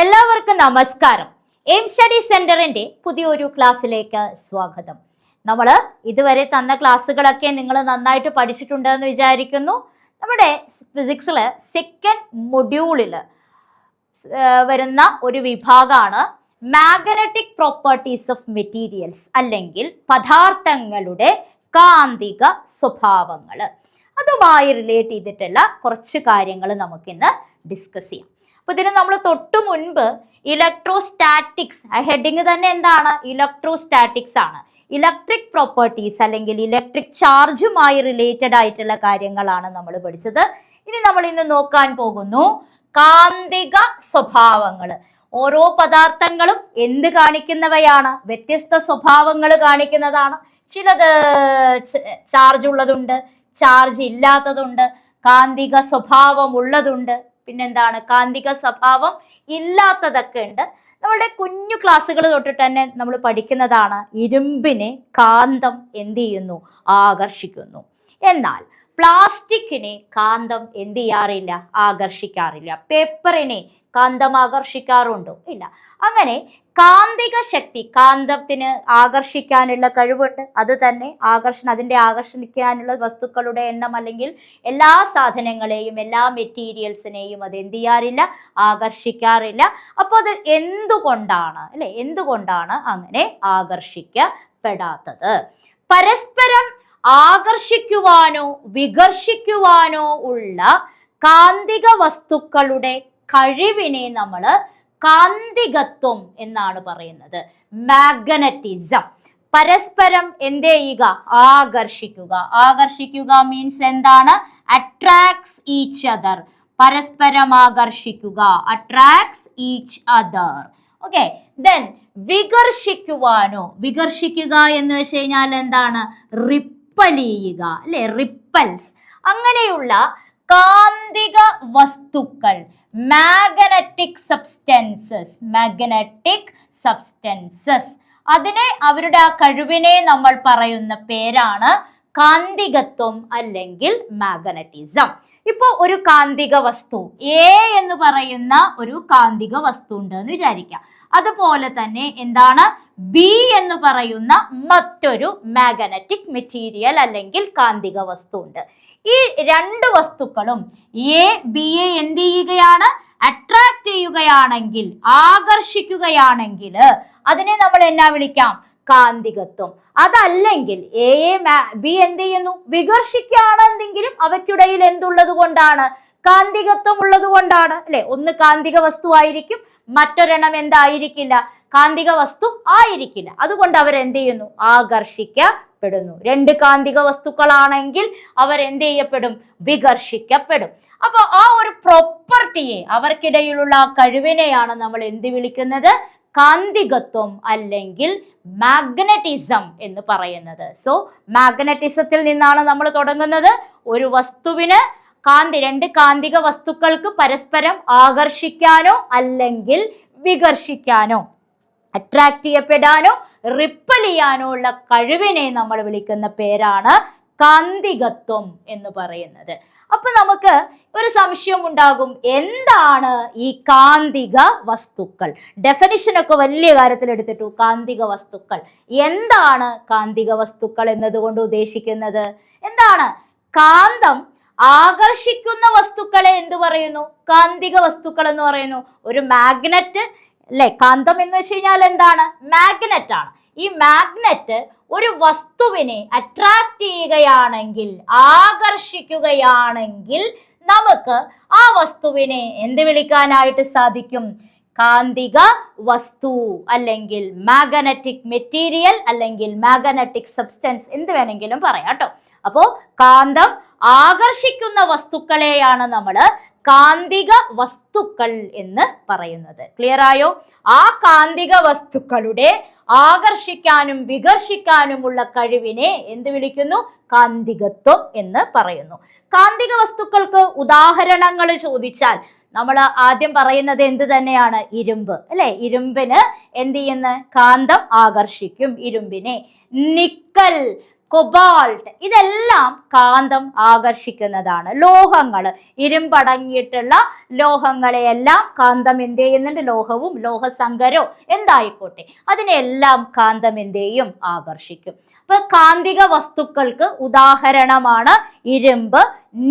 എല്ലാവർക്കും നമസ്കാരം. Aim study സെന്ററിന്റെ പുതിയൊരു ക്ലാസ്സിലേക്ക് സ്വാഗതം. നമ്മൾ ഇതുവരെ തന്ന ക്ലാസ്സുകളൊക്കെ നിങ്ങൾ നന്നായിട്ട് പഠിച്ചിട്ടുണ്ടെന്ന് വിചാരിക്കുന്നു. നമ്മുടെ ഫിസിക്സിൽ സെക്കൻഡ് മൊഡ്യൂളിൽ വരുന്ന ഒരു വിഭാഗമാണ് മാഗ്നറ്റിക് പ്രോപ്പർട്ടീസ് ഓഫ് മെറ്റീരിയൽസ് അല്ലെങ്കിൽ പദാർത്ഥങ്ങളുടെ കാന്തിക സ്വഭാവങ്ങൾ അതുമായി റിലേറ്റ് ചെയ്തിട്ടുള്ള കുറച്ച് കാര്യങ്ങൾ നമുക്കിന്ന് ഡിസ്കസ് ചെയ്യാം. അപ്പോൾ ഇതിന് നമ്മൾ തൊട്ടു മുൻപ് ഇലക്ട്രോസ്റ്റാറ്റിക്സ് ഹെഡിങ് തന്നെ എന്താണ്? ഇലക്ട്രോസ്റ്റാറ്റിക്സ് ആണ്. ഇലക്ട്രിക് പ്രോപ്പർട്ടീസ് അല്ലെങ്കിൽ ഇലക്ട്രിക് ചാർജുമായി റിലേറ്റഡ് ആയിട്ടുള്ള കാര്യങ്ങളാണ് നമ്മൾ പഠിച്ചത്. ഇനി നമ്മൾ ഇന്ന് നോക്കാൻ പോകുന്നു കാന്തിക സ്വഭാവങ്ങൾ ഓരോ പദാർത്ഥങ്ങളും എന്ത് കാണിക്കുന്നവയാണ്? വ്യത്യസ്ത സ്വഭാവങ്ങൾ കാണിക്കുന്നതാണ്. ചിലത് ചാർജ് ഉള്ളതുണ്ട് ചാർജ് ഇല്ലാത്തതുണ്ട് കാന്തിക സ്വഭാവം ഉള്ളതുണ്ട് പിന്നെന്താണ്? കാന്തിക സ്വഭാവം ഇല്ലാത്തതൊക്കെ ഉണ്ട്. നമ്മളുടെ കുഞ്ഞു ക്ലാസ്സുകൾ തൊട്ടിട്ട് തന്നെ നമ്മൾ പഠിക്കുന്നതാണ് ഇരുമ്പിനെ കാന്തം എന്ത് ചെയ്യുന്നു? ആകർഷിക്കുന്നു. എന്നാൽ പ്ലാസ്റ്റിക്കിനെ കാന്തം എന്ത് ചെയ്യാറില്ല? ആകർഷിക്കാറില്ല. പേപ്പറിനെ കാന്തം ആകർഷിക്കാറുണ്ടോ? ഇല്ല. അങ്ങനെ കാന്തിക ശക്തി കാന്തത്തിന് ആകർഷിക്കാനുള്ള കഴിവുണ്ട്. അത് തന്നെ ആകർഷണം അതിന്റെ ആകർഷിക്കാനുള്ള വസ്തുക്കളുടെ എണ്ണം അല്ലെങ്കിൽ എല്ലാ സാധനങ്ങളെയും എല്ലാ മെറ്റീരിയൽസിനെയും അത് എന്ത് ചെയ്യാറില്ല? ആകർഷിക്കാറില്ല. അപ്പോൾ അത് എന്തുകൊണ്ടാണ്? അല്ലെ? എന്തുകൊണ്ടാണ് അങ്ങനെ ആകർഷിക്കപ്പെടാത്തത്? പരസ്പരം ആകർഷിക്കുവാനോ വികർഷിക്കുവാനോ ഉള്ള കാന്തിക വസ്തുക്കളുടെ കഴിവിനെ നമ്മൾ കാന്തികത്വം എന്നാണ് പറയുന്നത്. മാഗ്നറ്റിസം പരസ്പരം എന്ത് ചെയ്യുക? ആകർഷിക്കുക. ആകർഷിക്കുക മീൻസ് എന്താണ്? അട്രാക്ട്സ് ഈച്ച് അതർ പരസ്പരം ആകർഷിക്കുക. Attracts each other okay then വികർഷിക്കുവാനോ വികർഷിക്കുക എന്ന് വെച്ച് കഴിഞ്ഞാൽ എന്താണ്? റിപ്പൽ ചെയ്യുക അല്ലെ? റിപ്പൽസ് അങ്ങനെയുള്ള കാന്തിക വസ്തുക്കൾ മാഗ്നറ്റിക് സബ്സ്റ്റൻസസ് മാഗ്നറ്റിക് സബ്സ്റ്റൻസസ്. അതിനെ അവരുടെ ആ കഴിവിനെ നമ്മൾ പറയുന്ന പേരാണ് കാന്തികത്വം അല്ലെങ്കിൽ മാഗ്നറ്റിസം. ഇപ്പോൾ ഒരു കാന്തിക വസ്തു എ എന്ന് പറയുന്ന ഒരു കാന്തിക വസ്തു ഉണ്ട് എന്ന് വിചാരിക്കാം. അതുപോലെ തന്നെ എന്താണ്? ബി എന്ന് പറയുന്ന മറ്റൊരു മാഗ്നറ്റിക് മെറ്റീരിയൽ അല്ലെങ്കിൽ കാന്തിക വസ്തു ഉണ്ട്. ഈ രണ്ട് വസ്തുക്കളും എ ബി എ എന്ത് ചെയ്യുകയാണ്? അട്രാക്ട് ചെയ്യുകയാണെങ്കിൽ ആകർഷിക്കുകയാണെങ്കിൽ അതിനെ നമ്മൾ എന്നാ വിളിക്കാം? കാന്തികത്വം. അതല്ലെങ്കിൽ എ എ ബി എന്ത് ചെയ്യുന്നു? വികർഷിക്കുകയാണെന്നെങ്കിലും അവയ്ക്കിടയിൽ എന്തുള്ളത് കൊണ്ടാണ്? കാന്തികത്വം ഉള്ളത് കൊണ്ടാണ്. അല്ലെ? ഒന്ന് കാന്തിക വസ്തു ആയിരിക്കും മറ്റൊരെണ്ണം എന്തായിരിക്കില്ല? കാന്തിക വസ്തു ആയിരിക്കില്ല. അതുകൊണ്ട് അവർ എന്ത് ചെയ്യുന്നു? ആകർഷിക്കപ്പെടുന്നു. രണ്ട് കാന്തിക വസ്തുക്കളാണെങ്കിൽ അവർ എന്ത് ചെയ്യപ്പെടും? വികർഷിക്കപ്പെടും. അപ്പോൾ ആ ഒരു പ്രോപ്പർട്ടിയെ അവർക്കിടയിലുള്ള ആ കഴിവിനെയാണ് നമ്മൾ എന്ത് വിളിക്കുന്നത്? കാന്തികത്വം അല്ലെങ്കിൽ മാഗ്നറ്റിസം എന്ന് പറയുന്നത്. സോ മാഗ്നറ്റിസത്തിൽ നിന്നാണ് നമ്മൾ തുടങ്ങുന്നത്. ഒരു വസ്തുവിന് കാന്തി രണ്ട് കാന്തിക വസ്തുക്കൾക്ക് പരസ്പരം ആകർഷിക്കാനോ അല്ലെങ്കിൽ വികർഷിക്കാനോ അട്രാക്ട് ചെയ്യപ്പെടാനോ റിപ്പൽ ചെയ്യാനോ ഉള്ള കഴിവിനെ നമ്മൾ വിളിക്കുന്ന പേരാണ് കാന്തികത്വം എന്ന് പറയുന്നത്. അപ്പൊ നമുക്ക് ഒരു സംശയം ഉണ്ടാകും എന്താണ് ഈ കാന്തിക വസ്തുക്കൾ? ഡെഫിനിഷനൊക്കെ വലിയ കാര്യത്തിൽ എടുത്തിട്ടു കാന്തിക വസ്തുക്കൾ. എന്താണ് കാന്തിക വസ്തുക്കൾ എന്നതുകൊണ്ട് ഉദ്ദേശിക്കുന്നത്? എന്താണ്? കാന്തം ആകർഷിക്കുന്ന വസ്തുക്കളെ എന്തു പറയുന്നു? കാന്തിക വസ്തുക്കൾ എന്ന് പറയുന്നു. ഒരു മാഗ്നറ്റ് അല്ലെ കാന്തം എന്ന് വെച്ച് കഴിഞ്ഞാൽ എന്താണ്? മാഗ്നറ്റ് ആണ് ഈ മാഗ്നറ്റ് ഒരു വസ്തുവിനെ അട്രാക്ട് ചെയ്യുകയാണെങ്കിൽ ആകർഷിക്കുകയാണെങ്കിൽ നമുക്ക് ആ വസ്തുവിനെ എന്ത് വിളിക്കാനായിട്ട് സാധിക്കും? കാന്തിക വസ്തു അല്ലെങ്കിൽ മാഗ്നറ്റിക് മെറ്റീരിയൽ അല്ലെങ്കിൽ മാഗ്നറ്റിക് സബ്സ്റ്റൻസ് എന്ത് വേണമെങ്കിലും പറയാം കേട്ടോ. അപ്പോൾ കാന്തം ആകർഷിക്കുന്ന വസ്തുക്കളെയാണ് നമ്മൾ കാന്തിക വസ്തുക്കൾ എന്ന് പറയുന്നത്. ക്ലിയർ ആയോ? ആ കാന്തിക വസ്തുക്കളുടെ ആകർഷിക്കാനും വികർഷിക്കാനുമുള്ള കഴിവിനെ എന്ത് വിളിക്കുന്നു? കാന്തികത്വം എന്ന് പറയുന്നു. കാന്തിക വസ്തുക്കൾക്ക് ഉദാഹരണങ്ങൾ ചോദിച്ചാൽ നമ്മൾ ആദ്യം പറയുന്നത് എന്ത് തന്നെയാണ്? ഇരുമ്പ്. അല്ലെ? ഇരുമ്പിന് എന്ത് ചെയ്യുന്ന? കാന്തം ആകർഷിക്കും ഇരുമ്പിനെ. Nickel cobalt. ഇതെല്ലാം കാന്തം ആകർഷിക്കുന്നതാണ്. ലോഹങ്ങൾ ഇരുമ്പടങ്ങിയിട്ടുള്ള ലോഹങ്ങളെയെല്ലാം കാന്തം എന്ത് ചെയ്യുന്നുണ്ട്? ലോഹവും ലോഹസങ്കരവും എന്തായിക്കോട്ടെ. അതിനെല്ലാം കാന്തം എന്ത് ചെയ്യും ആകർഷിക്കും. അപ്പൊ കാന്തിക വസ്തുക്കൾക്ക് ഉദാഹരണമാണ് ഇരുമ്പ്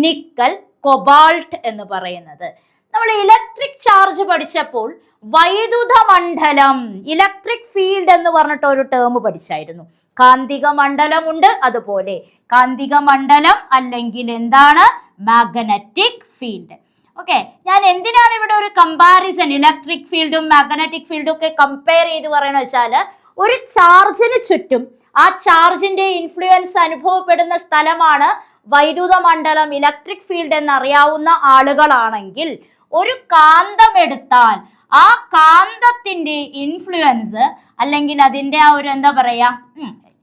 നിക്കൽ കൊബാൾട്ട് എന്ന് പറയുന്നത്. നമ്മൾ ഇലക്ട്രിക് ചാർജ് പഠിച്ചപ്പോൾ വൈദ്യുത മണ്ഡലം ഇലക്ട്രിക് ഫീൽഡ് എന്ന് പറഞ്ഞിട്ട് ഒരു ടേം പഠിച്ചായിരുന്നു. കാന്തിക മണ്ഡലമുണ്ട് അതുപോലെ. കാന്തിക മണ്ഡലം അല്ലെങ്കിൽ എന്താണ്? മാഗ്നറ്റിക് ഫീൽഡ് ഓക്കെ ഞാൻ എന്തിനാണ് ഇവിടെ ഒരു കമ്പാരിസൺ ഇലക്ട്രിക് ഫീൽഡും മാഗ്നറ്റിക് ഫീൽഡും ഒക്കെ കമ്പയർ ചെയ്ത് പറയണ വെച്ചാൽ ഒരു ചാർജിന് ചുറ്റും ആ ചാർജിന്റെ ഇൻഫ്ലുവൻസ് അനുഭവപ്പെടുന്ന സ്ഥലമാണ് വൈദ്യുത മണ്ഡലം ഇലക്ട്രിക് ഫീൽഡ് എന്നറിയാവുന്ന ആളുകളാണെങ്കിൽ ഒരു കാന്തം എടുത്താൽ ആ കാന്തത്തിന്റെ ഇൻഫ്ലുവൻസ് അല്ലെങ്കിൽ അതിന്റെ ആ ഒരു എന്താ പറയാ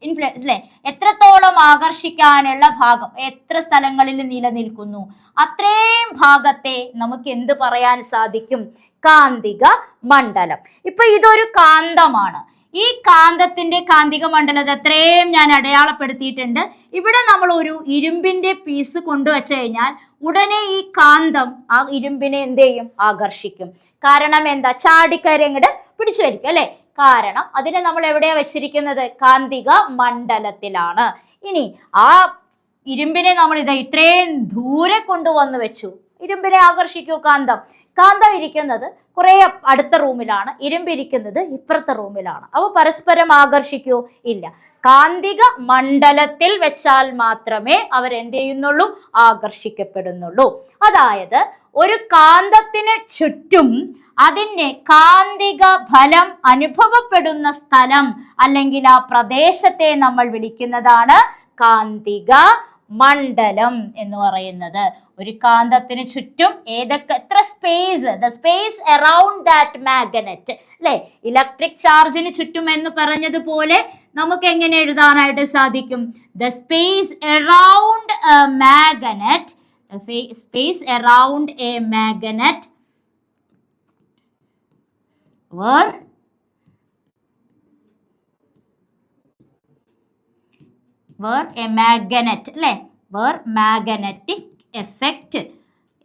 ഇൻഫ്ലുവൻസ് അല്ലെ എത്രത്തോളം ആകർഷിക്കാനുള്ള ഭാഗം എത്ര സ്ഥലങ്ങളിൽ നിലനിൽക്കുന്നു അത്രയും ഭാഗത്തെ നമുക്ക് എന്ത് പറയാൻ സാധിക്കും? കാന്തിക മണ്ഡലം. ഇപ്പൊ ഇതൊരു കാന്തമാണ്. ഈ കാന്തത്തിന്റെ കാന്തിക മണ്ഡലത്തെ അത്രയും ഞാൻ അടയാളപ്പെടുത്തിയിട്ടുണ്ട്. ഇവിടെ നമ്മൾ ഒരു ഇരുമ്പിന്റെ പീസ് കൊണ്ടുവച്ചു കഴിഞ്ഞാൽ ഉടനെ ഈ കാന്തം ആ ഇരുമ്പിനെ എന്ത് ചെയ്യും? ആകർഷിക്കും. കാരണം എന്താ? ചാടിക്കയറി അങ്ങോട്ട് പിടിച്ചു വലിക്കും അല്ലെ? കാരണം അതിനെ നമ്മൾ എവിടെയാ വെച്ചിരിക്കുന്നത്? കാന്തിക മണ്ഡലത്തിലാണ്. ഇനി ആ ഇരുമ്പിനെ നമ്മൾ ഇത് ഇത്രയും ദൂരെ കൊണ്ടുവന്ന് വെച്ചു. ഇരുമ്പിനെ ആകർഷിക്കൂ കാന്തം. കാന്തം ഇരിക്കുന്നത് കുറെ അടുത്ത റൂമിലാണ് ഇരുമ്പിരിക്കുന്നത് ഇപ്പുറത്തെ റൂമിലാണ്. അവ പരസ്പരം ആകർഷിക്കൂ ഇല്ല. കാന്തിക മണ്ഡലത്തിൽ വെച്ചാൽ മാത്രമേ അവരെന്ത് ചെയ്യുന്നുള്ളൂ ആകർഷിക്കപ്പെടുന്നുള്ളൂ. അതായത് ഒരു കാന്തത്തിന് ചുറ്റും അതിന്റെ കാന്തിക ഫലം അനുഭവപ്പെടുന്ന സ്ഥലം അല്ലെങ്കിൽ ആ പ്രദേശത്തെ നമ്മൾ വിളിക്കുന്നതാണ് കാന്തിക മണ്ഡലം എന്ന് പറയുന്നത്. ഒരു കാന്തത്തിന് ചുറ്റും ഏതൊക്കെ എത്ര space the space around that magnet അല്ലെ? ഇലക്ട്രിക് ചാർജിന് ചുറ്റും എന്ന് പറഞ്ഞതുപോലെ നമുക്ക് എങ്ങനെ എഴുതാനായിട്ട് സാധിക്കും? The space around a magnet space around a magnet were were a magnet അല്ലേ? Were magnetic എഫക്റ്റ്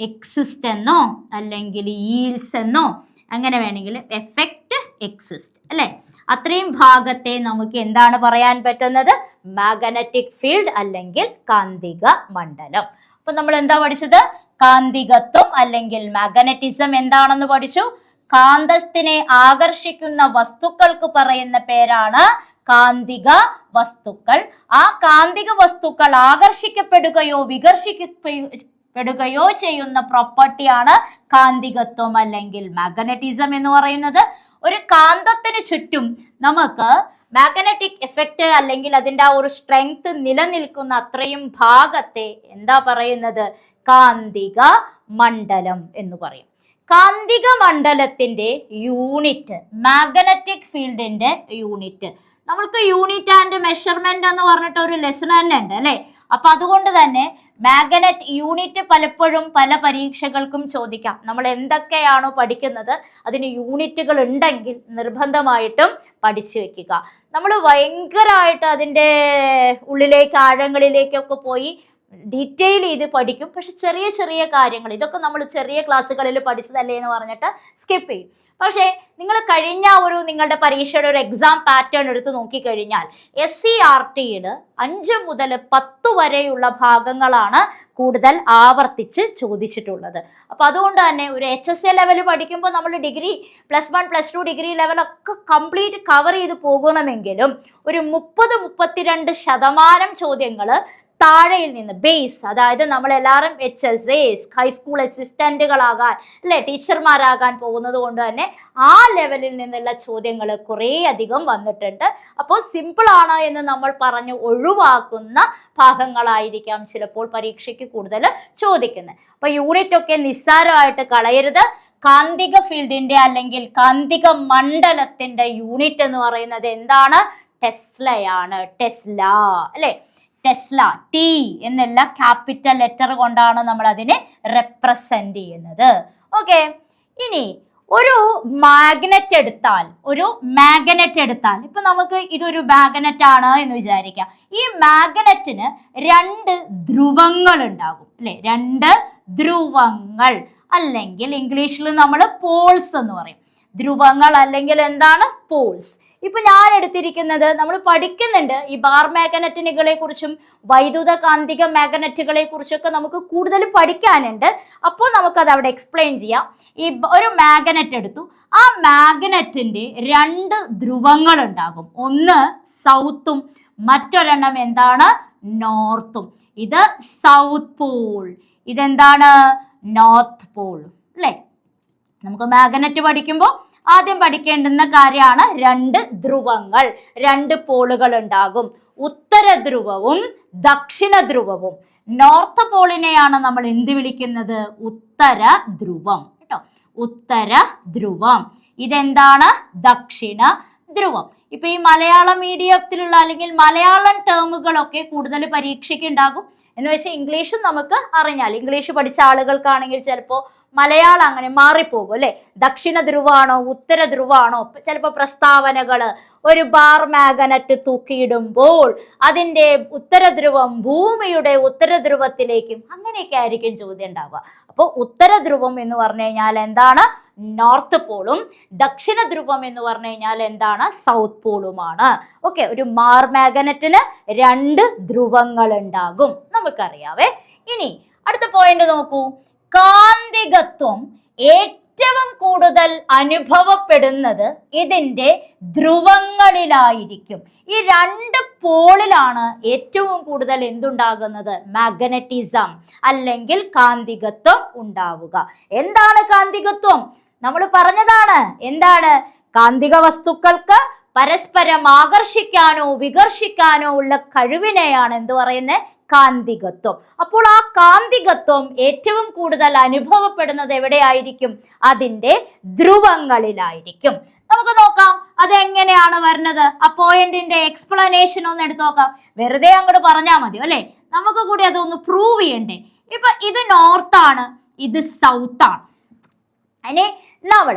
എക്സിസ്റ്റ് എന്നോ അല്ലെങ്കിൽ ഈൽസ് എന്നോ അങ്ങനെ വേണമെങ്കിൽ എഫക്റ്റ് എക്സിസ്റ്റ് അല്ലേ? അത്രയും ഭാഗത്തെ നമുക്ക് എന്താണ് പറയാൻ പറ്റുന്നത്? മാഗ്നറ്റിക് ഫീൽഡ് അല്ലെങ്കിൽ കാന്തിക മണ്ഡലം. അപ്പൊ നമ്മൾ എന്താ പഠിച്ചത്? കാന്തികത്വം അല്ലെങ്കിൽ മാഗ്നറ്റിസം എന്താണെന്ന് പഠിച്ചു? കാന്തത്തിനെ ആകർഷിക്കുന്ന വസ്തുക്കൾക്ക് പറയുന്ന പേരാണ് കാന്തിക വസ്തുക്കൾ. ആ കാന്തിക വസ്തുക്കൾ ആകർഷിക്കപ്പെടുകയോ വികർഷിക്കപ്പെടുകയോ ചെയ്യുന്ന പ്രോപ്പർട്ടിയാണ് കാന്തികത്വം അല്ലെങ്കിൽ മാഗ്നറ്റിസം എന്ന് പറയുന്നത്. ഒരു കാന്തത്തിന് ചുറ്റും നമുക്ക് മാഗ്നറ്റിക് എഫക്റ്റ് അല്ലെങ്കിൽ അതിന്റെ ആ ഒരു സ്ട്രെങ്ത് നിലനിൽക്കുന്ന അത്രയും ഭാഗത്തെ എന്താ പറയുന്നത്? കാന്തിക മണ്ഡലം എന്ന് പറയും. കാന്തിക മണ്ഡലത്തിന്റെ യൂണിറ്റ് മാഗ്നറ്റിക് ഫീൽഡിന്റെ യൂണിറ്റ് നമ്മൾക്ക് യൂണിറ്റ് ആൻഡ് മെഷർമെന്റ് എന്ന് പറഞ്ഞിട്ട് ഒരു ലെസൺ തന്നെ ഉണ്ട് അല്ലേ? അപ്പൊ അതുകൊണ്ട് തന്നെ മാഗ്നറ്റ് യൂണിറ്റ് പലപ്പോഴും പല പരീക്ഷകൾക്കും ചോദിക്കാം. നമ്മൾ എന്തൊക്കെയാണോ പഠിക്കുന്നത് അതിന് യൂണിറ്റുകൾ ഉണ്ടെങ്കിൽ നിർബന്ധമായിട്ടും പഠിച്ചു വെക്കുക. നമ്മൾ ഭയങ്കരമായിട്ട് അതിന്റെ ഉള്ളിലേക്ക് ആഴങ്ങളിലേക്കൊക്കെ പോയി ഡീറ്റെയിൽ ചെയ്ത് പഠിക്കും. പക്ഷെ ചെറിയ ചെറിയ കാര്യങ്ങൾ ഇതൊക്കെ നമ്മൾ ചെറിയ ക്ലാസ്സുകളിൽ പഠിച്ചതല്ലേ എന്ന് പറഞ്ഞിട്ട് സ്കിപ്പ് ചെയ്യും. പക്ഷേ നിങ്ങൾ കഴിഞ്ഞ ഒരു നിങ്ങളുടെ പരീക്ഷയുടെ ഒരു എക്സാം പാറ്റേൺ എടുത്ത് നോക്കിക്കഴിഞ്ഞാൽ എസ് സി ആർ ടിയിൽ അഞ്ച് മുതൽ പത്ത് വരെയുള്ള ഭാഗങ്ങളാണ് കൂടുതൽ ആവർത്തിച്ച് ചോദിച്ചിട്ടുള്ളത്. അപ്പോൾ അതുകൊണ്ട് തന്നെ ഒരു എച്ച് എസ് എ ലെവൽ പഠിക്കുമ്പോൾ നമ്മൾ degree plus one plus two degree ലെവലൊക്കെ complete cover ചെയ്ത് പോകണമെങ്കിലും ഒരു മുപ്പത് മുപ്പത്തിരണ്ട് ശതമാനം ചോദ്യങ്ങൾ താഴെയിൽ നിന്ന് ബേസ് അതായത് നമ്മൾ എല്ലാവരും H S S high school അസിസ്റ്റന്റുകളാകാൻ അല്ലെ? ടീച്ചർമാരാകാൻ പോകുന്നത് കൊണ്ട് തന്നെ ആ ലെവലിൽ നിന്നുള്ള ചോദ്യങ്ങൾ കുറേ അധികം വന്നിട്ടുണ്ട്. അപ്പോൾ സിമ്പിൾ ആണ് എന്ന് നമ്മൾ പറഞ്ഞ് ഒഴിവാക്കുന്ന ഭാഗങ്ങളായിരിക്കാം ചിലപ്പോൾ പരീക്ഷയ്ക്ക് കൂടുതൽ ചോദിക്കുന്നത്. അപ്പോൾ യൂണിറ്റ് ഒക്കെ നിസ്സാരമായിട്ട് കളയരുത്. കാന്തിക ഫീൽഡിന്റെ അല്ലെങ്കിൽ കാന്തിക മണ്ഡലത്തിന്റെ യൂണിറ്റ് എന്ന് പറയുന്നത് എന്താണ്? ടെസ്ലയാണ്. ടെസ്ല അല്ലേ? ടെസ്ല ടി എന്നുള്ള ക്യാപിറ്റൽ ലെറ്റർ കൊണ്ടാണ് നമ്മൾ അതിനെ റെപ്രസെന്റ് ചെയ്യുന്നത്. ഓക്കെ ഇനി ഒരു മാഗ്നറ്റ് എടുത്താൽ ഒരു മാഗ്നറ്റ് എടുത്താൽ ഇപ്പൊ നമുക്ക് ഇതൊരു മാഗ്നറ്റ് ആണ് എന്ന് വിചാരിക്കാം. ഈ മാഗ്നറ്റിന് രണ്ട് ധ്രുവങ്ങൾ ഉണ്ടാകും അല്ലെ? രണ്ട് ധ്രുവങ്ങൾ. അല്ലെങ്കിൽ ഇംഗ്ലീഷിൽ നമ്മൾ പോൾസ് എന്ന് പറയും. ധ്രുവങ്ങൾ അല്ലെങ്കിൽ എന്താണ്? പോൾസ്. ഇപ്പൊ ഞാൻ എടുത്തിരിക്കുന്നത് നമ്മൾ പഠിക്കുന്നുണ്ട് ഈ ബാർ മാഗ്നറ്റിനുകളെ കുറിച്ചും വൈദ്യുത കാന്തിക മാഗ്നറ്റുകളെ കുറിച്ചൊക്കെ നമുക്ക് കൂടുതൽ പഠിക്കാനുണ്ട്. അപ്പോൾ നമുക്കത് അവിടെ എക്സ്പ്ലെയിൻ ചെയ്യാം. ഈ ഒരു മാഗ്നറ്റ് എടുത്തു. ആ മാഗ്നറ്റിന്റെ രണ്ട് ധ്രുവങ്ങൾ ഉണ്ടാകും. ഒന്ന് സൗത്തും മറ്റൊരെണ്ണം എന്താണ്? നോർത്തും ഇത് സൗത്ത് പോൾ ഇതെന്താണ്? നോർത്ത് പോൾ അല്ലേ? നമുക്ക് മാഗ്നറ്റ് പഠിക്കുമ്പോൾ ആദ്യം പഠിക്കേണ്ടുന്ന കാര്യമാണ് രണ്ട് ധ്രുവങ്ങൾ രണ്ട് പോളുകൾ ഉണ്ടാകും. ഉത്തര ധ്രുവവും ദക്ഷിണ ധ്രുവവും. നോർത്ത് പോളിനെയാണ് നമ്മൾ എന്ത് വിളിക്കുന്നത്? ഉത്തര ധ്രുവം. കേട്ടോ? ഉത്തര ധ്രുവം. ഇതെന്താണ്? ദക്ഷിണ ധ്രുവം. ഇപ്പൊ ഈ മലയാള മീഡിയത്തിലുള്ള അല്ലെങ്കിൽ മലയാളം ടേമുകളൊക്കെ കൂടുതൽ പരീക്ഷയ്ക്ക് ഉണ്ടാകും. എന്ന് വെച്ചാൽ ഇംഗ്ലീഷും നമുക്ക് അറിഞ്ഞാൽ ഇംഗ്ലീഷ് പഠിച്ച ആളുകൾക്കാണെങ്കിൽ ചിലപ്പോൾ മലയാളം അങ്ങനെ മാറിപ്പോകും അല്ലെ? ദക്ഷിണ ധ്രുവാണോ ഉത്തര ധ്രുവാണോ ചിലപ്പോൾ പ്രസ്താവനകൾ ഒരു ബാർ മാഗനറ്റ് തൂക്കിയിടുമ്പോൾ അതിന്റെ ഉത്തര ധ്രുവം ഭൂമിയുടെ ഉത്തര ധ്രുവത്തിലേക്കും അങ്ങനെയൊക്കെ ആയിരിക്കും ചോദ്യം ഉണ്ടാവുക. അപ്പോൾ ഉത്തര ധ്രുവം എന്ന് പറഞ്ഞു കഴിഞ്ഞാൽ എന്താണ്? നോർത്ത് പോളും ദക്ഷിണ ധ്രുവം എന്ന് പറഞ്ഞു കഴിഞ്ഞാൽ എന്താണ്? സൗത്ത് പോളുമാണ്. ഓക്കെ ഒരു മാർ മാഗനറ്റിന് രണ്ട് ധ്രുവങ്ങൾ ഉണ്ടാകും നമുക്കറിയാവേ. ഇനി അടുത്ത പോയിന്റ് നോക്കൂ. കാന്തികത്വം ഏറ്റവും കൂടുതൽ അനുഭവപ്പെടുന്നത് ഇതിന്റെ ധ്രുവങ്ങളിലായിരിക്കും. ഈ രണ്ട് പോളിലാണ് ഏറ്റവും കൂടുതൽ എന്തുണ്ടാകുന്നത്? മാഗ്നറ്റിസം അല്ലെങ്കിൽ കാന്തികത്വം ഉണ്ടാവുക. എന്താണ് കാന്തികത്വം? നമ്മൾ പറഞ്ഞതാണ്. എന്താണ്? കാന്തിക വസ്തുക്കൾക്ക് പരസ്പരം ആകർഷിക്കാനോ വികർഷിക്കാനോ ഉള്ള കഴിവിനെയാണ് എന്ത് പറയുന്നത്? കാന്തികത്വം. അപ്പോൾ ആ കാന്തികത്വം ഏറ്റവും കൂടുതൽ അനുഭവപ്പെടുന്നത് എവിടെയായിരിക്കും? അതിന്റെ ധ്രുവങ്ങളിലായിരിക്കും. നമുക്ക് നോക്കാം അതെങ്ങനെയാണ് വരുന്നത്? ആ പോയിന്റിന്റെ എക്സ്പ്ലനേഷൻ ഒന്ന് എടുത്തു നോക്കാം. വെറുതെ അങ്ങോട്ട് പറഞ്ഞാൽ മതി അല്ലേ? നമുക്ക് കൂടി അതൊന്ന് പ്രൂവ് ചെയ്യണ്ടേ? ഇപ്പൊ ഇത് നോർത്താണ് ഇത് സൗത്താണ് അതിന് നമ്മൾ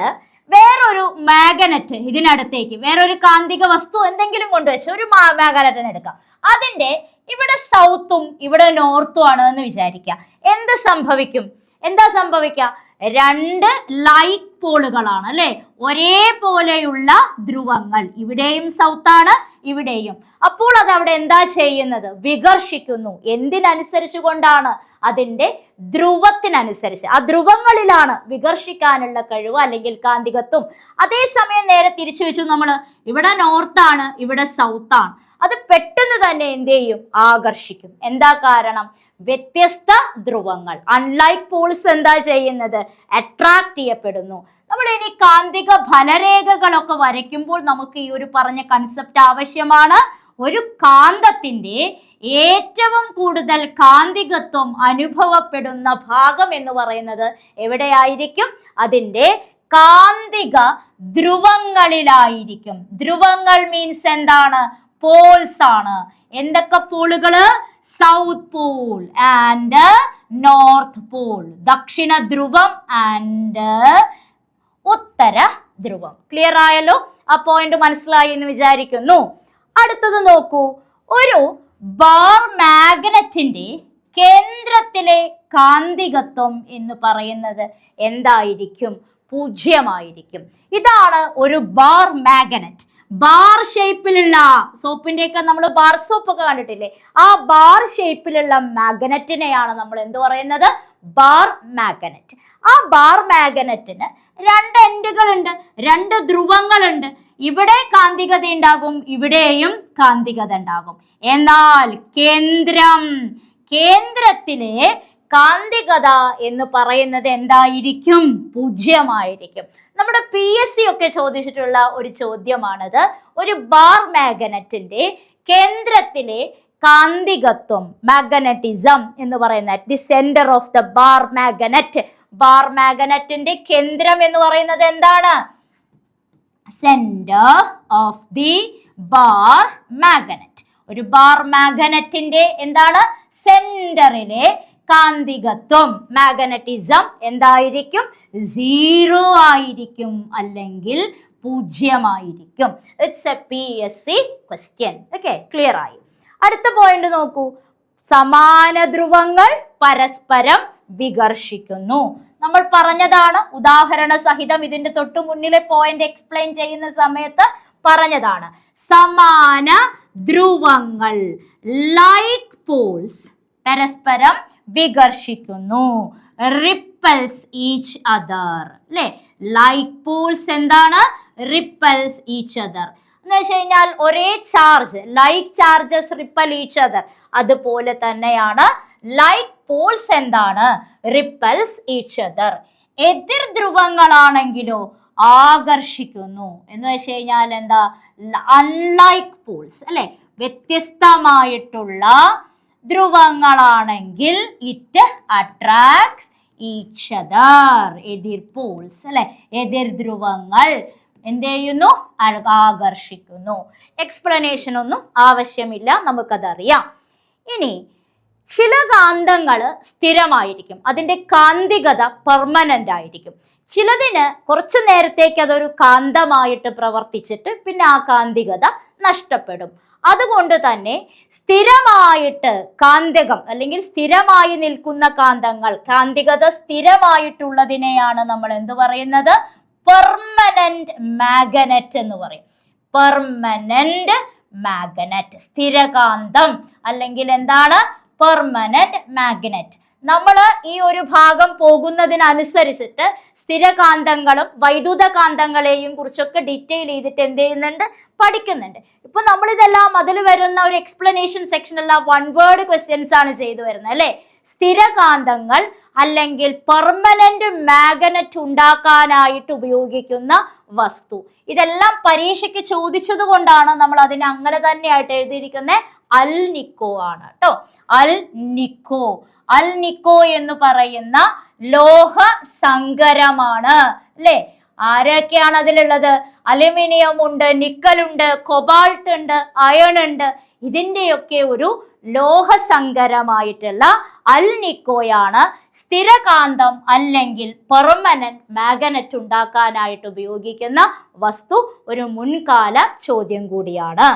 വേറൊരു മാഗ്നറ്റ് ഇതിനടുത്തേക്ക് വേറൊരു കാന്തിക വസ്തു എന്തെങ്കിലും കൊണ്ടുവച്ച് ഒരു മാഗ്നറ്റിനെ എടുക്കാം. അതിന്റെ ഇവിടെ സൗത്തും ഇവിടെ നോർത്തും ആണ് എന്ന് വിചാരിക്കുക. എന്ത് സംഭവിക്കും? എന്താ സംഭവിക്കുക? രണ്ട് ലൈക്ക് പോളുകളാണ് അല്ലെ? ഒരേപോലെയുള്ള ധ്രുവങ്ങൾ. ഇവിടെയും സൗത്താണ് ഇവിടെയും. അപ്പോൾ അത് അവിടെ എന്താ ചെയ്യുന്നത്? വികർഷിക്കുന്നു. എന്തിനനുസരിച്ച് കൊണ്ടാണ്? അതിന്റെ ധ്രുവത്തിനനുസരിച്ച്. ആ ധ്രുവങ്ങളിലാണ് വികർഷിക്കാനുള്ള കഴിവ് അല്ലെങ്കിൽ കാന്തികത്വം. അതേസമയം നേരെ തിരിച്ചു വെച്ചു നമ്മൾ ഇവിടെ നോർത്താണ് ഇവിടെ സൗത്താണ്. അത് പെട്ടെന്ന് തന്നെ എന്ത് ചെയ്യും? ആകർഷിക്കും. എന്താ കാരണം? വ്യത്യസ്ത ധ്രുവങ്ങൾ. അൺലൈക്ക് പോൾസ് എന്താ ചെയ്യുന്നത്? അട്രാക്ട് ചെയ്യപ്പെടുന്നു. നമ്മൾ ഇനി കാന്തിക ഫലരേഖകളൊക്കെ വരയ്ക്കുമ്പോൾ നമുക്ക് ഈ ഒരു പറഞ്ഞ കൺസെപ്റ്റ് ആവശ്യമാണ്. ഒരു കാന്തത്തിന്റെ ഏറ്റവും കൂടുതൽ കാന്തികത്വം അനുഭവപ്പെടുന്ന ഭാഗം എന്ന് പറയുന്നത് എവിടെയായിരിക്കും? അതിന്റെ കാന്തിക ധ്രുവങ്ങളിലായിരിക്കും. ധ്രുവങ്ങൾ മീൻസ് എന്താണ്? പോൾസ് ആണ്. എന്തൊക്കെ പോളുകൾ? South pole and north pole ദക്ഷിണ ധ്രുവം ആൻഡ് ഉത്തര ധ്രുവം. ക്ലിയർ ആയല്ലോ? ആ പോയിന്റ് മനസ്സിലായി എന്ന് വിചാരിക്കുന്നു. അടുത്തത് നോക്കൂ. ഒരു ബാർ മാഗ്നറ്റിന്റെ കേന്ദ്രത്തിലെ കാന്തികത്വം എന്ന് പറയുന്നത് എന്തായിരിക്കും? പൂജ്യമായിരിക്കും. ഇതാണ് ഒരു ബാർ മാഗ്നറ്റ്. ബാർ ഷേപ്പിലുള്ള സോപ്പിന്റെ ഒക്കെ നമ്മൾ ബാർ സോപ്പ് ഒക്കെ കണ്ടിട്ടില്ലേ? ആ ബാർ ഷേപ്പിലുള്ള മാഗ്നറ്റിനെയാണ് നമ്മൾ എന്ത് പറയുന്നത്? Bar magnet. ആ ബാർ മാഗ്നറ്റിന് രണ്ട് എൻഡുകളുണ്ട് രണ്ട് ധ്രുവങ്ങളുണ്ട്. ഇവിടെ കാന്തികത ഉണ്ടാകും ഇവിടെയും കാന്തികത ഉണ്ടാകും. എന്നാൽ കേന്ദ്രം കേന്ദ്രത്തിലെ കാന്തികത എന്ന് പറയുന്നത് എന്തായിരിക്കും? പൂജ്യമായിരിക്കും. നമ്മുടെ പി എസ് സി ഒക്കെ ചോദിച്ചിട്ടുള്ള ഒരു ചോദ്യമാണത്. ഒരു ബാർ മാഗ്നറ്റിന്റെ കേന്ദ്രത്തിലെ കാന്തികത്വം മാഗ്നറ്റിസം എന്ന് പറയുന്ന at the centre of the bar magnet bar മാഗ്നറ്റിന്റെ കേന്ദ്രം എന്ന് പറയുന്നത് എന്താണ്? Centre of the bar magnet ഒരു ബാർ മാഗ്നറ്റിന്റെ എന്താണ്? സെന്ററിലെ കാന്തികത്വം. മാഗ്നറ്റിസം എന്തായിരിക്കും? സീറോ ആയിരിക്കും അല്ലെങ്കിൽ പൂജ്യമായിരിക്കും. It's a P S C question okay clear ആയി. അടുത്ത പോയിന്റ് നോക്കൂ. സമാന ധ്രുവങ്ങൾ പരസ്പരം വികർഷിക്കുന്നു. നമ്മൾ പറഞ്ഞതാണ് ഉദാഹരണ സഹിതം ഇതിന്റെ തൊട്ടു മുന്നിലെ പോയിന്റ് എക്സ്പ്ലെയിൻ ചെയ്യുന്ന സമയത്ത് പറഞ്ഞതാണ്. സമാന ധ്രുവങ്ങൾ ലൈക്ക് പോൾസ് പരസ്പരം വികർഷിക്കുന്നു. റിപ്പൽസ് ഈച്ച് അതർ അല്ലെ ലൈക്ക് പോൾസ് എന്താണ്? റിപ്പൽസ് ഈച്ച് അതർ എന്ന് വെച്ച് കഴിഞ്ഞാൽ ഒരേ charge like charges repel each other അതുപോലെ തന്നെയാണ് ലൈക്ക് പോൾസ് എന്താണ്? Repels each other. എതിർ ധ്രുവങ്ങളാണെങ്കിലോ ആകർഷിക്കുന്നു. എന്ന് വെച്ച് കഴിഞ്ഞാൽ എന്താ? അൺലൈക്ക് പോൾസ് അല്ലെ? വ്യത്യസ്തമായിട്ടുള്ള ധ്രുവങ്ങളാണെങ്കിൽ ഇറ്റ് അട്രാക്ട്സ് ഈച്ച് അതർ എതിർ പോൾസ് അല്ലെ? എതിർ ധ്രുവങ്ങൾ എന്ത് ചെയ്യുന്നു? ആകർഷിക്കുന്നു. എക്സ്പ്ലനേഷൻ ഒന്നും ആവശ്യമില്ല. നമുക്കതറിയാം. ഇനി ചില കാന്തങ്ങൾ സ്ഥിരമായിരിക്കും. അതിന്റെ കാന്തികത പെർമനന്റ് ആയിരിക്കും. ചിലതിന് കുറച്ചു നേരത്തേക്ക് അതൊരു കാന്തമായിട്ട് പ്രവർത്തിച്ചിട്ട് പിന്നെ ആ കാന്തികത നഷ്ടപ്പെടും. അതുകൊണ്ട് തന്നെ സ്ഥിരമായിട്ട് കാന്തികം അല്ലെങ്കിൽ സ്ഥിരമായി നിൽക്കുന്ന കാന്തങ്ങൾ കാന്തികത സ്ഥിരമായിട്ടുള്ളതിനെയാണ് നമ്മൾ എന്ത് പറയുന്നത്? പെർമനന്റ് മാഗ്നറ്റ് എന്ന് പറയും. പെർമനന്റ് മാഗ്നറ്റ് സ്ഥിരകാന്തം അല്ലെങ്കിൽ എന്താണ്? പെർമനന്റ് മാഗ്നറ്റ് നമ്മൾ ഈ ഒരു ഭാഗം പോകുന്നതിനനുസരിച്ചിട്ട് സ്ഥിരകാന്തങ്ങളും വൈദ്യുത കാന്തങ്ങളെയും കുറിച്ചൊക്കെ ഡീറ്റെയിൽ ചെയ്തിട്ട് എന്ത് ചെയ്യുന്നുണ്ട്? പഠിക്കുന്നുണ്ട്. ഇപ്പൊ നമ്മളിതെല്ലാം അതിൽ വരുന്ന ഒരു എക്സ്പ്ലനേഷൻ സെക്ഷനെല്ലാം വൺ വേർഡ് ക്വസ്റ്റ്യൻസ് ആണ് ചെയ്തു വരുന്നത് അല്ലേ? സ്ഥിരകാന്തങ്ങൾ അല്ലെങ്കിൽ പെർമനന്റ് മാഗ്നറ്റ് ഉണ്ടാക്കാനായിട്ട് ഉപയോഗിക്കുന്ന വസ്തു. ഇതെല്ലാം പരീക്ഷയ്ക്ക് ചോദിച്ചത് കൊണ്ടാണ് നമ്മൾ അതിനെ അങ്ങനെ തന്നെയായിട്ട് എഴുതിയിരിക്കുന്നത് അൽ നിക്കോ ആണ് കേട്ടോ. അൽ നിക്കോ. അൽ നിക്കോ എന്ന് പറയുന്ന ലോഹ സങ്കരമാണ്. അല്ലേ? ആരൊക്കെയാണ് അതിലുള്ളത്? അലുമിനിയം ഉണ്ട് നിക്കലുണ്ട് കൊബാൾട്ട് ഉണ്ട് അയൺ ഉണ്ട്. ഇതിന്റെയൊക്കെ ഒരു ലോഹസങ്കരമായിട്ടുള്ള അൽ നിക്കോയാണ് സ്ഥിരകാന്തം അല്ലെങ്കിൽ പെർമനന്റ് മാഗ്നറ്റ് ഉണ്ടാക്കാനായിട്ട് ഉപയോഗിക്കുന്ന വസ്തു ഒരു മുൻകാല ചോദ്യം കൂടിയാണ്.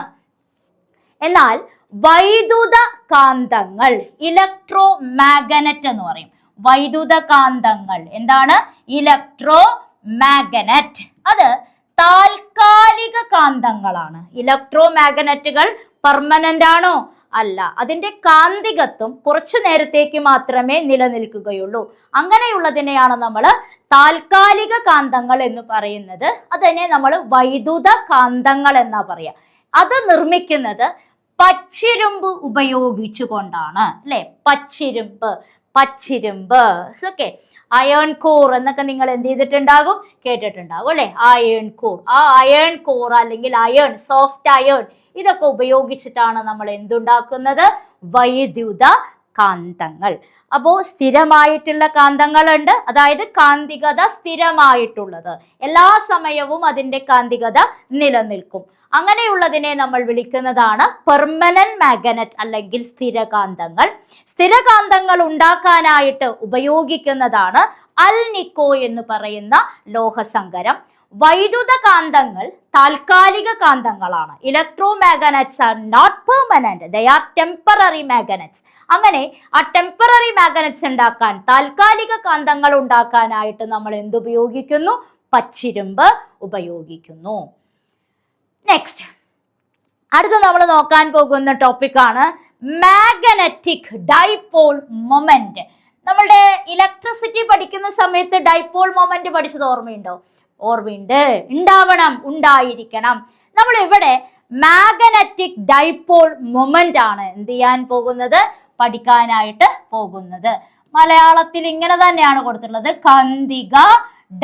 എന്നാൽ വൈദ്യുത കാന്തങ്ങൾ ഇലക്ട്രോ മാഗ്നറ്റ് എന്ന് പറയും. വൈദ്യുത കാന്തങ്ങൾ എന്താണ്? ഇലക്ട്രോ മാഗ്നറ്റ് അത് താൽക്കാലിക കാന്തങ്ങളാണ്. ഇലക്ട്രോ മാഗ്നറ്റുകൾ പെർമനന്റ് ആണോ? അല്ല. അതിന്റെ കാന്തികത്വം കുറച്ചു നേരത്തേക്ക് മാത്രമേ നിലനിൽക്കുകയുള്ളൂ. അങ്ങനെയുള്ളതിനെയാണ് നമ്മൾ താൽക്കാലിക കാന്തങ്ങൾ എന്ന് പറയുന്നത്. അതിനെ നമ്മൾ വൈദ്യുത കാന്തങ്ങൾ എന്നാ പറയാ അത് നിർമ്മിക്കുന്നത് പച്ചിരുമ്പ് ഉപയോഗിച്ചുകൊണ്ടാണ് അല്ലെ? പച്ചിരുമ്പ് പച്ചിരുമ്പ്. ഓക്കെ അയേൺ കോർ എന്നൊക്കെ നിങ്ങൾ എന്ത് ചെയ്തിട്ടുണ്ടാകും? കേട്ടിട്ടുണ്ടാകും അല്ലെ? അയേൺ കോർ ആ അയേൺ കോർ അല്ലെങ്കിൽ അയേൺ സോഫ്റ്റ് അയേൺ ഇതൊക്കെ ഉപയോഗിച്ചിട്ടാണ് നമ്മൾ എന്തുണ്ടാക്കുന്നത്? വൈദ്യുത കാന്തങ്ങൾ. അപ്പോൾ സ്ഥിരമായിട്ടുള്ള കാന്തങ്ങളുണ്ട്. അതായത് കാന്തികത സ്ഥിരമായിട്ടുള്ളത്. എല്ലാ സമയവും അതിന്റെ കാന്തികത നിലനിൽക്കും. അങ്ങനെയുള്ളതിനെ നമ്മൾ വിളിക്കുന്നതാണ് പെർമനന്റ് മാഗ്നറ്റ് അല്ലെങ്കിൽ സ്ഥിരകാന്തങ്ങൾ. സ്ഥിരകാന്തങ്ങൾ ഉണ്ടാക്കാനായിട്ട് ഉപയോഗിക്കുന്നതാണ് അൽ നിക്കോ എന്ന് പറയുന്ന ലോഹസങ്കരം. വൈദ്യുത കാന്തങ്ങൾ താൽക്കാലിക കാന്തങ്ങളാണ്. Electromagnets are not permanent they are temporary magnets അങ്ങനെ ആ ടെമ്പററി മാഗ്നറ്റ്സ് ഉണ്ടാക്കാൻ താൽക്കാലിക കാന്തങ്ങൾ ഉണ്ടാക്കാനായിട്ട് നമ്മൾ എന്തുപയോഗിക്കുന്നു പച്ചിരുമ്പ് ഉപയോഗിക്കുന്നു. നെക്സ്റ്റ് അടുത്ത നമ്മൾ നോക്കാൻ പോകുന്ന ടോപ്പിക്കാണ് മാഗ്നറ്റിക് ഡൈപോൾ മൊമെന്റ് നമ്മളുടെ ഇലക്ട്രിസിറ്റി പഠിക്കുന്ന സമയത്ത് ഡൈപോൾ മൊമെന്റ് പഠിച്ചത് ഓർമ്മയുണ്ടോ? ഓർമ്മയുണ്ട്. ഉണ്ടാവണം ഉണ്ടായിരിക്കണം. നമ്മൾ ഇവിടെ മാഗ്നറ്റിക് ഡൈപോൾ മൊമെന്റ് ആണ് എന്ത് ചെയ്യാൻ പോകുന്നത്? പഠിക്കാനായിട്ട് പോകുന്നത്. മലയാളത്തിൽ ഇങ്ങനെ തന്നെയാണ് കൊടുത്തിട്ടുള്ളത്. കന്തിക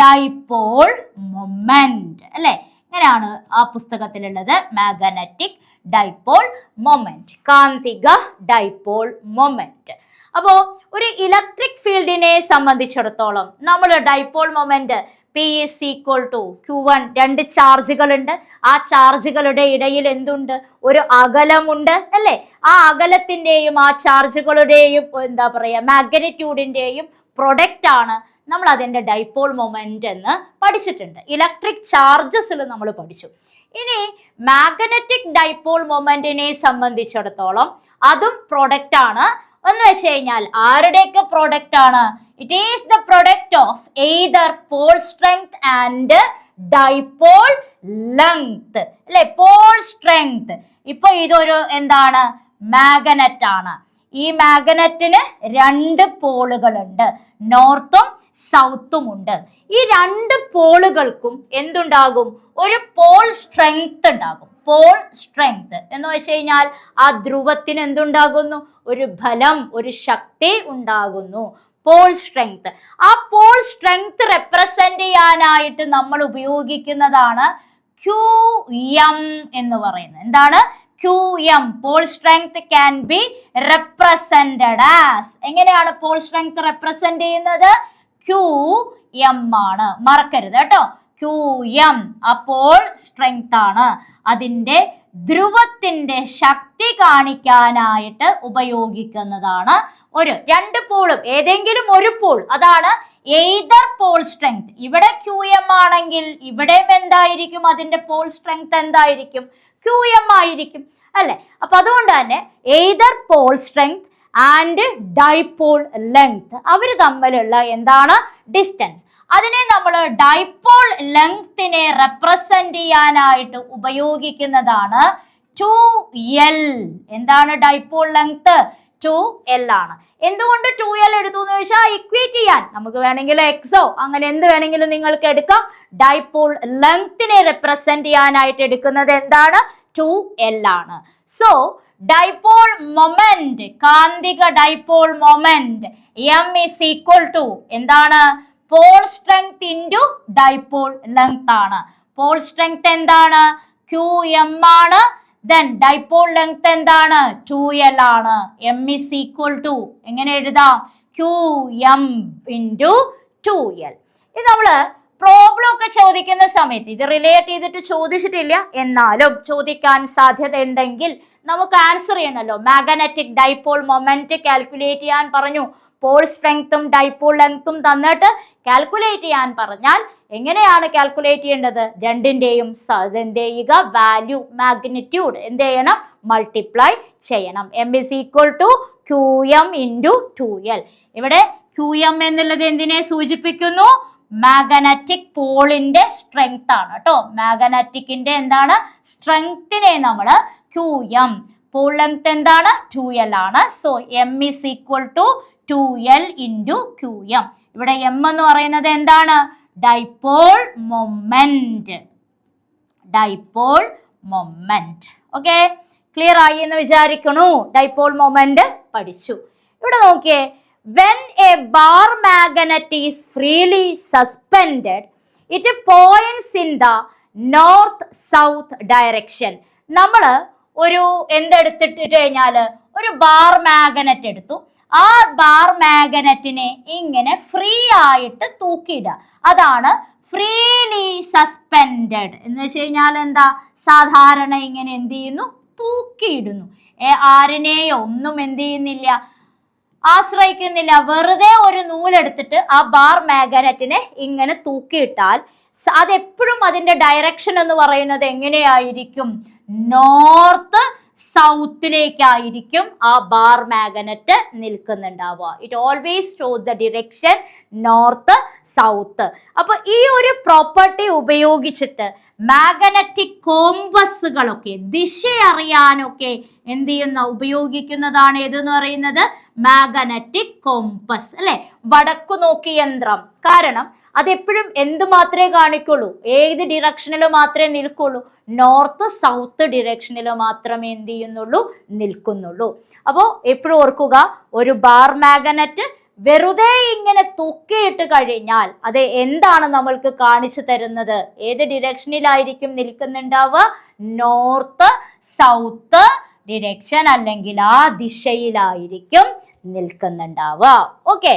ഡൈപോൾ മൊമെന്റ് അല്ലെ? ഇങ്ങനെയാണ് ആ പുസ്തകത്തിലുള്ളത്. മാഗ്നറ്റിക് ഡൈപോൾ മൊമെന്റ് കാന്തിക ഡൈപോൾ മൊമെന്റ് അപ്പോൾ ഒരു ഇലക്ട്രിക് ഫീൽഡിനെ സംബന്ധിച്ചിടത്തോളം നമ്മൾ dipole moment P is equal to Q one രണ്ട് ചാർജുകളുണ്ട് ആ ചാർജുകളുടെ ഇടയിൽ എന്തുണ്ട്? ഒരു അകലമുണ്ട് അല്ലേ? ആ അകലത്തിന്റെയും ആ ചാർജുകളുടെയും എന്താ പറയുക മാഗ്നറ്റ്യൂഡിന്റെയും പ്രൊഡക്റ്റ് ആണ് നമ്മൾ അതിന്റെ ഡൈപോൾ മൊമെന്റ് എന്ന് പഠിച്ചിട്ടുണ്ട്. ഇലക്ട്രിക് ചാർജസിൽ നമ്മൾ പഠിച്ചു. ഇനി മാഗ്നറ്റിക് ഡൈപോൾ മൊമെന്റിനെ സംബന്ധിച്ചിടത്തോളം അതും പ്രൊഡക്റ്റ് ആണ്. എന്ന് വെച്ച് കഴിഞ്ഞാൽ ആരുടെയൊക്കെ പ്രോഡക്റ്റ് ആണ്? It is the product of either pole strength and dipole length അല്ലെ? പോൾ സ്ട്രെങ്ത് ഇപ്പൊ ഇതൊരു എന്താണ്? മാഗ്നറ്റ് ആണ്. ഈ മാഗ്നറ്റിന് രണ്ട് പോളുകളുണ്ട്. നോർത്തും സൗത്തും ഉണ്ട്. ഈ രണ്ട് പോളുകൾക്കും എന്തുണ്ടാകും? ഒരു പോൾ സ്ട്രെങ്ത് ഉണ്ടാകും. പോൾ സ്ട്രെങ്ത് എന്ന് വെച്ച് കഴിഞ്ഞാൽ ആ ധ്രുവത്തിന് എന്തുണ്ടാകുന്നു? ഒരു ഫലം ഒരു ശക്തി ഉണ്ടാകുന്നു. പോൾ സ്ട്രെങ്ത് ആ പോൾ സ്ട്രെങ്ത് റെപ്രസെന്റ് ചെയ്യാനായിട്ട് നമ്മൾ ഉപയോഗിക്കുന്നതാണ് ക്യൂ എം എന്ന് പറയുന്നത്. എന്താണ്? Q M pole strength can be represented as എങ്ങനെയാണ് പോൾ സ്ട്രെങ്ത് റെപ്രസെന്റ് ചെയ്യുന്നത്? ക്യൂ എം ആണ്. മറക്കരുത് കേട്ടോ. ക്യൂ എം അപ്പോൾ സ്ട്രെങ്ത് ആണ്. അതിന്റെ ധ്രുവത്തിന്റെ ശക്തി കാണിക്കാനായിട്ട് ഉപയോഗിക്കുന്നതാണ് ഒരു രണ്ട് പോളും ഏതെങ്കിലും ഒരു പോൾ അതാണ് എയ്തർ പോൾ സ്ട്രെങ്ത് ഇവിടെ ക്യൂ എം ആണെങ്കിൽ ഇവിടെയും എന്തായിരിക്കും? അതിന്റെ പോൾ സ്ട്രെങ്ത് എന്തായിരിക്കും? ക്യൂ എം ആയിരിക്കും. അല്ലേ? അപ്പൊ അതുകൊണ്ട് തന്നെ either pole strength and dipole length അവർ തമ്മിലുള്ള എന്താണ്? ഡിസ്റ്റൻസ് അതിനെ നമ്മൾ ഡൈപോൾ ലെങ്തിനെ റെപ്രസെന്റ് ചെയ്യാനായിട്ട് ഉപയോഗിക്കുന്നതാണ് ടു എൽ എന്താണ് ഡൈപോൾ ലെങ്ത് ടു എൽ ആണ്. എന്തുകൊണ്ട് ടു എൽ എടുത്തു എന്ന് ചോദിച്ചാൽ ഇക്വേറ്റ് ചെയ്യാൻ. നമുക്ക് വേണമെങ്കിൽ എക്സോ അങ്ങനെ എന്ത് വേണമെങ്കിലും നിങ്ങൾക്ക് എടുക്കാം. ഡൈപോൾ ലെങ്തിനെ റെപ്രസെന്റ് ചെയ്യാനായിട്ട് എടുക്കുന്നത് എന്താണ്? ടു എൽ ആണ്. സോ ഡൈപോൾ മൊമെന്റ് കാന്തിക dipole moment M is equal to എന്താണ്? Pole strength into dipole length ആണ്. പോൾ സ്ട്രെങ്ത് എന്താണ്? ക്യു എം ആണ്. ദെൻ ഡൈപോൾ ലെങ്ത് എന്താണ്? ടു എൽ ആണ്. എം ഇസ് ഈക്വൽ ടു എങ്ങനെ എഴുതാം? Q M into two L ഇത് നമ്മൾ പ്രോബ്ലം ഒക്കെ ചോദിക്കുന്ന സമയത്ത് ഇത് റിലേറ്റ് ചെയ്തിട്ട് ചോദിച്ചിട്ടില്ല എന്നാലും ചോദിക്കാൻ സാധ്യത ഉണ്ടെങ്കിൽ നമുക്ക് ആൻസർ ചെയ്യണമല്ലോ മാഗ്നറ്റിക് ഡൈപോൾ മൊമെന്റ് കാൽക്കുലേറ്റ് ചെയ്യാൻ പറഞ്ഞു. പോൾ സ്ട്രെങ്ത്തും ഡൈപോൾ ലെങ്ത്തും തന്നിട്ട് കാൽക്കുലേറ്റ് ചെയ്യാൻ പറഞ്ഞാൽ എങ്ങനെയാണ് കാൽക്കുലേറ്റ് ചെയ്യേണ്ടത്? രണ്ടിന്റെയും എന്ത് ചെയ്യുക? വാല്യൂ മാഗ്നിറ്റ്യൂഡ് എന്ത് ചെയ്യണം? മൾട്ടിപ്ലൈ ചെയ്യണം. M is equal to Q M into two L ഇവിടെ ക്യൂ എം എന്നുള്ളത് എന്തിനെ സൂചിപ്പിക്കുന്നു? മാഗ്നറ്റിക് പോളിന്റെ സ്ട്രെങ്ത് ആണ് കേട്ടോ. മാഗ്നറ്റിക്കിന്റെ എന്താണ്? സ്ട്രെങ്തിനെ നമ്മൾ ക്യൂ എം പോൾ ലെങ്ത് എന്താണ്? ടു എൽ ആണ്. So M is equal to two L into Q M ഇവിടെ എം എന്ന് പറയുന്നത് എന്താണ്? Dipole moment dipole moment okay clear ആയി എന്ന് വിചാരിക്കണു? ഡൈപോൾ മൊമെന്റ് പഠിച്ചു. ഇവിടെ നോക്കിയേ. When a bar magnet is freely suspended it points in the north south direction നമ്മൾ ഒരു എന്തെടുത്തിട്ട് കഴിഞ്ഞാൽ ഒരു ബാർ മാഗ്നറ്റ് എടുത്തു. ആ ബാർ മാഗ്നറ്റിനെ ഇങ്ങനെ ഫ്രീ ആയിട്ട് തൂക്കിയിടുക. അതാണ് ഫ്രീലി സസ്പെൻഡഡ് എന്ന് വെച്ച് കഴിഞ്ഞാൽ എന്താ? സാധാരണ ഇങ്ങനെ എന്ത് ചെയ്യുന്നു? തൂക്കിയിടുന്നു. ആരിനെയോ ഒന്നും എന്ത് ചെയ്യുന്നില്ല. ആശ്രയിക്കുന്നില്ല. വെറുതെ ഒരു നൂലെടുത്തിട്ട് ആ ബാർ മാഗ്നറ്റിനെ ഇങ്ങനെ തൂക്കിയിട്ടാൽ അതെപ്പോഴും അതിന്റെ ഡയറക്ഷൻ എന്ന് പറയുന്നത് എങ്ങനെയായിരിക്കും? നോർത്ത് സൗത്തിലേക്കായിരിക്കും ആ bar magnet നിൽക്കുന്നുണ്ടാവുക. It always show the direction north south അപ്പോൾ ഈ ഒരു പ്രോപ്പർട്ടി ഉപയോഗിച്ചിട്ട് മാഗ്നറ്റിക് കോമ്പസുകളൊക്കെ ദിശ അറിയാനൊക്കെ എന്ത് ചെയ്യുന്ന ഉപയോഗിക്കുന്നതാണ് ഏതെന്ന് പറയുന്നത്? മാഗ്നറ്റിക് കോമ്പസ് അല്ലെ? വടക്കു നോക്കി യന്ത്രം. കാരണം അതെപ്പോഴും എന്ത് മാത്രമേ കാണിക്കുള്ളൂ? ഏത് ഡിറക്ഷനിൽ മാത്രമേ നിൽക്കുള്ളൂ? നോർത്ത് സൗത്ത് ഡിറക്ഷനിൽ മാത്രമേ എന്ത് ചെയ്യുന്നുള്ളൂ? നിൽക്കുന്നുള്ളൂ. അപ്പോൾ എപ്പോഴും ഓർക്കുക ഒരു ബാർ മാഗ്നറ്റ് വെറുതെ ഇങ്ങനെ തൂക്കിയിട്ട് കഴിഞ്ഞാൽ അത് എന്താണ് നമ്മൾക്ക് കാണിച്ചു തരുന്നത്? ഏത് ഡിറക്ഷനിലായിരിക്കും നിൽക്കുന്നുണ്ടാവുക? നോർത്ത് സൗത്ത് ഡിറക്ഷൻ അല്ലെങ്കിൽ ആ ദിശയിലായിരിക്കും നിൽക്കുന്നുണ്ടാവുക. ഓക്കെ